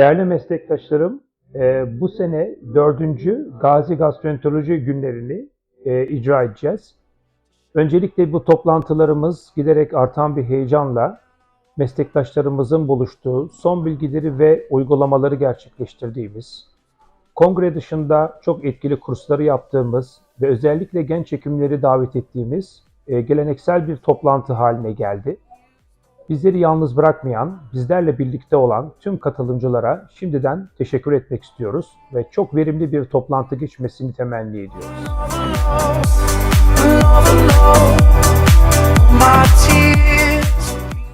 Değerli meslektaşlarım, e, bu sene dördüncü Gazi Gastroenteroloji günlerini e, icra edeceğiz. Öncelikle bu toplantılarımız giderek artan bir heyecanla meslektaşlarımızın buluştuğu son bilgileri ve uygulamaları gerçekleştirdiğimiz, kongre dışında çok etkili kursları yaptığımız ve özellikle genç hekimleri davet ettiğimiz e, geleneksel bir toplantı haline geldi. Bizleri yalnız bırakmayan, bizlerle birlikte olan tüm katılımcılara şimdiden teşekkür etmek istiyoruz ve çok verimli bir toplantı geçmesini temenni ediyoruz.